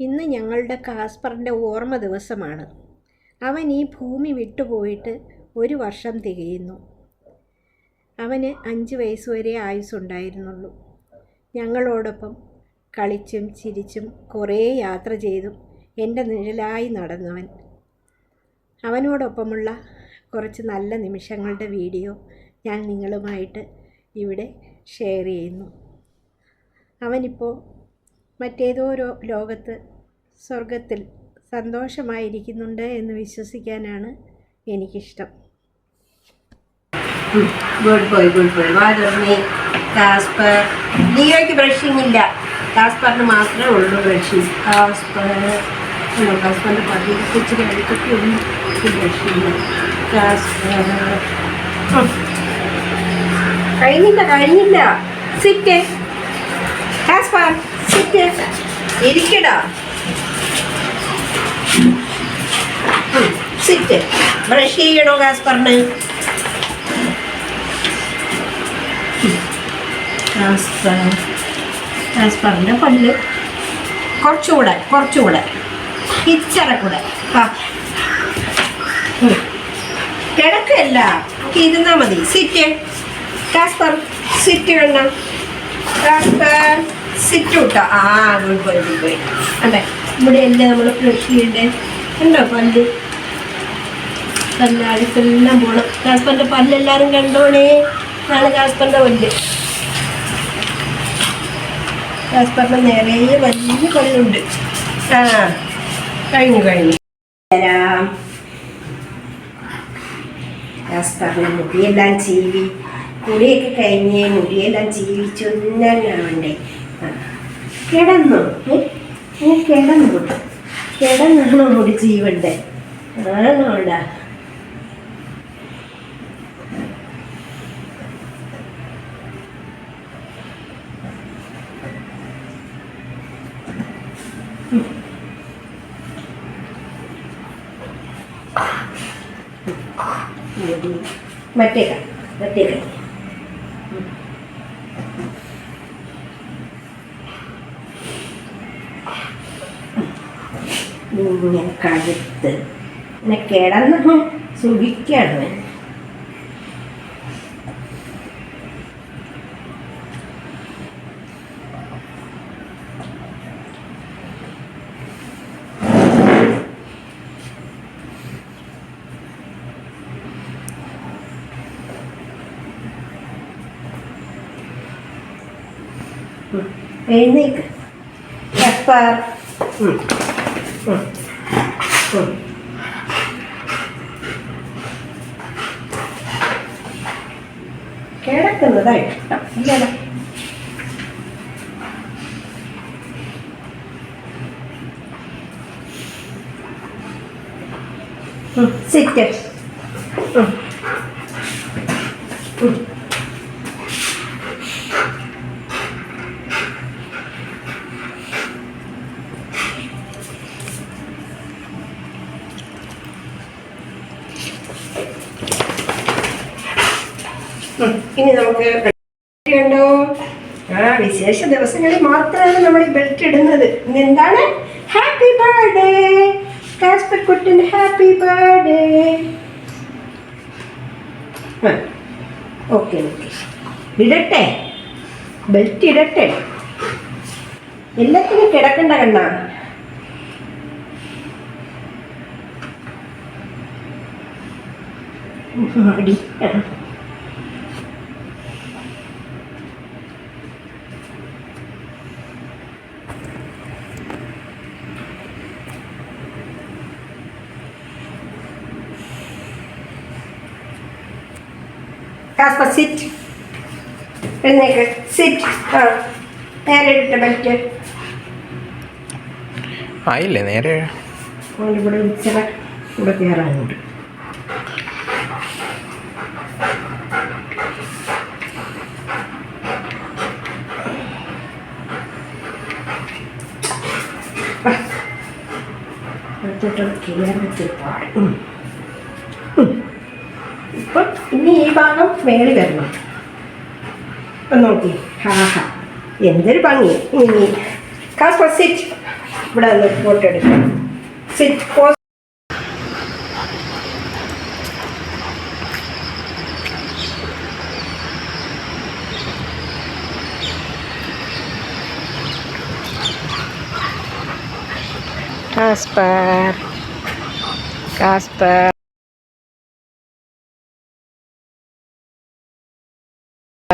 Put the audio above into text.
ഇന്ന് ഞങ്ങളുടെ കാസ്പറിന്റെ ഓർമ്മ ദിവസമാണ്. അവൻ ഈ ഭൂമി വിട്ടുപോയിട്ട് ഒരു വർഷം തികയുന്നു. അവന് അഞ്ച് വയസ്സ് വരെ ആയുസ്സുണ്ടായിരുന്നുള്ളൂ. ഞങ്ങളോടൊപ്പം കളിച്ചും ചിരിച്ചും കുറേ യാത്ര ചെയ്തും എന്റെ നിഴലായി നടന്നവൻ. അവനോടൊപ്പമുള്ള കുറച്ച് നല്ല നിമിഷങ്ങളുടെ വീഡിയോ ഞാൻ നിങ്ങളുമായിട്ട് ഇവിടെ ഷെയർ ചെയ്യുന്നു. അവനിപ്പോൾ മറ്റേതോ ഒരു ലോകത്ത് സ്വർഗത്തിൽ സന്തോഷമായിരിക്കുന്നുണ്ട് എന്ന് വിശ്വസിക്കാനാണ് എനിക്കിഷ്ടം. ഗുഡ് ബോയ് ഗുഡ് ബോയ് വാ തുറന്നേ കാസ്പർ. ലിയോയ്ക്ക് ബ്രഷിംഗ് ഇല്ല. കാസ്പറിന് മാത്രമേ ഉള്ളൂ ബ്രഷിംഗ് കാസ്പർ. ഉള്ളൂ കാസ്പറിന്റെ പതി ഇച്ചിരി കഴിക്കൊക്കെ ഒന്നും ബ്രഷിംഗ് കാസ്പർ. കഴിഞ്ഞില്ല കഴിഞ്ഞില്ല. സിറ്റ്. കാസ്പർ. ഇരിക്കടാ. സിറ്റ് ബ്രഷ് ചെയ്യണോ ഗാസ്പറിന് ട്രാൻസ്ഫർ പല്ല്. കുറച്ചുകൂടെ കുറച്ചുകൂടെ. ഇച്ചറ കൂടെ. കിടക്കല്ല ഇരുന്നാൽ മതി. സിറ്റ് കാസ്പർ സിറ്റ് വേണ്ട സിറ്റ് വിട്ടോ ആ ഗുഡ് ബോയ് അതെ ഇവിടെ എല്ലാം നമ്മൾ ബ്രഷ് ചെയ്യണ്ടേ ഉണ്ടോ പല്ല് പല്ലാഴ്ചെല്ലാം പോണം. കാസ്പറിന്റെ പല്ലെല്ലാവരും കണ്ടോണേ? നാളെ കാസ്പറിന്റെ പല്ല്. കാസ്പറിന് നിറയെ വലിയ പല്ലുണ്ട്. ആ കഴിഞ്ഞു കഴിഞ്ഞു. തരാം കാസ്പറിന് മുടിയെല്ലാം ചീവി. കുളിയൊക്കെ കഴിഞ്ഞ് മുടിയെല്ലാം ആ കിടന്നു ഏ? കിടന്നു കിടന്നാണോ മുടി ചീവണ്ടേ ആണോടാ മറ്റേ മറ്റേ ഇങ്ങനെ കഴുത്ത്. ഇങ്ങനെ കിടന്ന് സുഖിക്കാണ് എഴുന്നേക്ക്. എപ്പർ ഉം. ഉം. ഉം. കിടക്കുന്നതാ ഇഷ്ടം ഇനി നമുക്ക് ഉണ്ടോ ആ വിശേഷ ദിവസങ്ങളിൽ മാത്രമാണ് നമ്മൾ ഈ ബെൽറ്റ് ഇടുന്നത്. ഇന്ന് എന്താണ്? ഹാപ്പി ബർത്ത്ഡേ കാസ്പർ കുട്ടിന് ഹാപ്പി ബർത്ത്ഡേ ഓക്കെ ഓക്കെ ഇടട്ടെ. ബെൽറ്റ് ഇടട്ടെ. എല്ലാത്തിനും കിടക്കണ്ട കണ്ണ. അടി. ആ. കാസ്പർ സിറ്റ് എഴുന്നേക്ക് സിറ്റ് ആ നേരെ ഇട്ട ബെൽറ്റ് ആയില്ലേ നേരെ. ഇവിടെ ഇച്ചിറ ഇവിടെ കയറാനുണ്ട്. അപ്പം ഇനി ഈ ഭാഗം മേളി വരണം. അപ്പം നോക്കി. ഹാ ഹാ എന്തൊരു ഭംഗി. ഇനി സിറ്റ് ഇവിടെ നിന്ന് ഫോട്ടോ എടുക്കാം. Sit pose Kasper. Kasper.